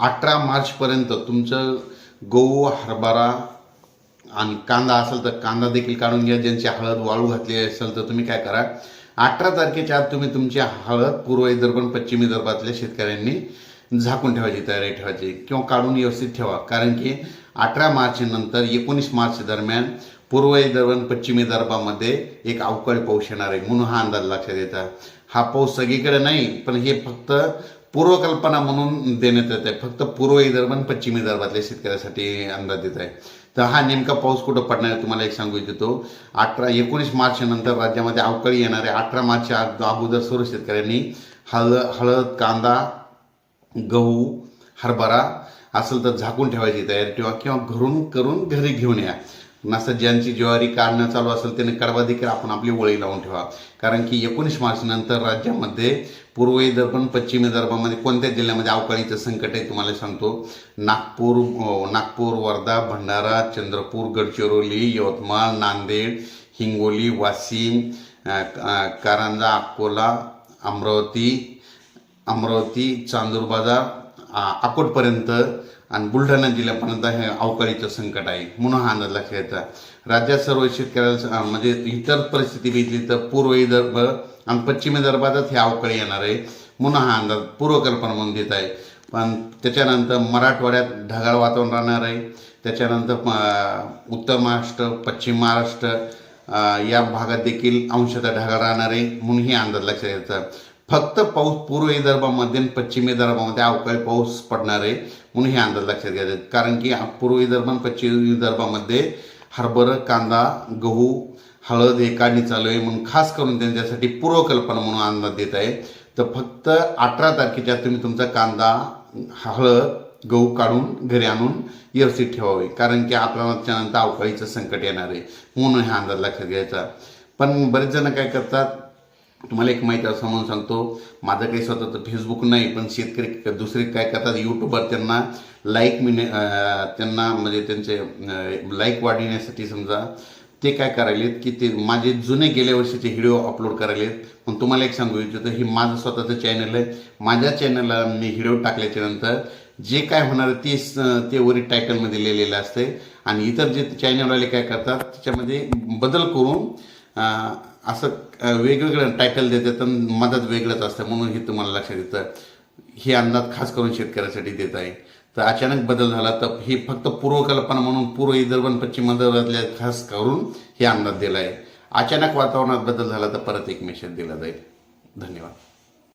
अठरा मार्चपर्यंत तुमचं गहू हरभरा आणि कांदा असेल तर कांदा देखील काढून घ्या. ज्यांची हळद वाळू घातली असेल तर तुम्ही काय करा. अठरा तारखेच्या आत तुम्ही तुमची हळद पूर्व विदर्भ पश्चिम विदर्भातल्या शेतकऱ्यांनी झाकून ठेवायची तयारी ठेवायची किंवा काढून व्यवस्थित ठेवा. कारण की अठरा मार्च नंतर एकोणीस मार्च दरम्यान पूर्व विदर्भ पश्चिम विदर्भामध्ये एक अवकाळी पाऊस येणार आहे. म्हणून हा अंदाज लक्षात येतात हा पाऊस सगळीकडे नाही पण हे फक्त पूर्वकल्पना म्हणून देण्यात येत आहे. फक्त पूर्व विदर्भ आणि पश्चिम विदर्भातल्या शेतकऱ्यासाठी अंदाज देत आहे. तर हा नेमका पाऊस कुठं पडणार आहे तुम्हाला एक सांगू इच्छितो. अठरा एकोणीस मार्च नंतर राज्यामध्ये अवकाळी येणार आहे अठरा मार्चच्या अगोदर सर्व शेतकऱ्यांनी हळद हळद कांदा गहू हरभरा असेल तर झाकून ठेवायची तयारी ठेवा किंवा घरून करून घरी घेऊन या. नसं ज्यांची ज्वारी काढणं चालू असेल त्याने कडवा देखील आपण आपली वळी लावून ठेवा. कारण की एकोणीस मार्चनंतर राज्यामध्ये पूर्व विदर्भ पश्चिम विदर्भामध्ये कोणत्या जिल्ह्यामध्ये अवकाळीचं संकट आहे तुम्हाला सांगतो. नागपूर नागपूर वर्धा भंडारा चंद्रपूर गडचिरोली यवतमाळ नांदेड हिंगोली वाशिम कारंजा अकोला अमरावती अमरावती चांदूर बाजार अकोटपर्यंत आणि बुलढाणा जिल्ह्यापर्यंत हे अवकाळीचं संकट आहे. म्हणून हा अंदाज लक्षात येतं राज्यात सर्व शेतकऱ्याला म्हणजे इतर परिस्थिती बघितली तर पूर्व विदर्भ आणि पश्चिम विदर्भातच हे अवकाळी येणार आहे. म्हणून हा अंदाज पूर्वकल्पना म्हणून देत आहे. पण त्याच्यानंतर मराठवाड्यात ढगाळ वातावरण राहणार आहे. त्याच्यानंतर उत्तर महाराष्ट्र पश्चिम महाराष्ट्र या भागात देखील अंशतः ढगाळ राहणार आहे. म्हणून ही अंदाज लक्षात येतं फक्त पाऊस पूर्व विदर्भामध्ये आणि पश्चिम विदर्भामध्ये अवकाळी पाऊस पडणार आहे म्हणून हे अंदाज लक्षात घ्यायचे आहेत. कारण की पूर्व विदर्भ आणि पश्चिम विदर्भामध्ये हरभरा कांदा गहू हळद हे काढणी चालू आहे म्हणून खास करून त्यांच्यासाठी पूर्वकल्पना म्हणून अंदाज देत आहे. तर फक्त अठरा तारखेच्या तुम्ही तुमचा कांदा हळद गहू काढून घरी आणून व्यवस्थित ठेवावे. कारण की अठराच्या नंतर अवकाळीचं संकट येणार आहे म्हणून हा अंदाज लक्षात घ्यायचा पण बरेच जण काय करतात तुम्हाला एक माहिती असं म्हणून सांगतो. माझं काही स्वतःचं फेसबुक नाही पण शेतकरी दुसरे काय करतात यूट्यूबवर त्यांना लाईक मिने त्यांना म्हणजे त्यांचे लाईक वाढविण्यासाठी समजा ते काय करायलेत की ते माझे जुने गेल्या वर्षीचे व्हिडिओ अपलोड करायलेत. पण तुम्हाला एक सांगू इच्छितो ही माझं स्वतःचं चॅनल आहे. माझ्या चॅनलला मी व्हिडिओ टाकल्याच्या नंतर जे काय होणार ते स- ते वरील टायटलमध्ये लिहिलेलं असते आणि इतर जे चॅनलवाले काय करतात त्याच्यामध्ये बदल करून असं वेगवेगळं टायटल देतात आणि मदत वेगळंच असतं म्हणून हे तुम्हाला लक्षात येतं. हे अंदाज खास करून शेतकऱ्यासाठी देत आहे. तर अचानक बदल झाला तर हे फक्त पूर्वकल्पना म्हणून पूर्व विदर्भ आणि पश्चिम विदर्भातल्या खास करून हे अंदाज दिला आहे अचानक वातावरणात बदल झाला तर परत एक मेसेज दिला जाईल. धन्यवाद.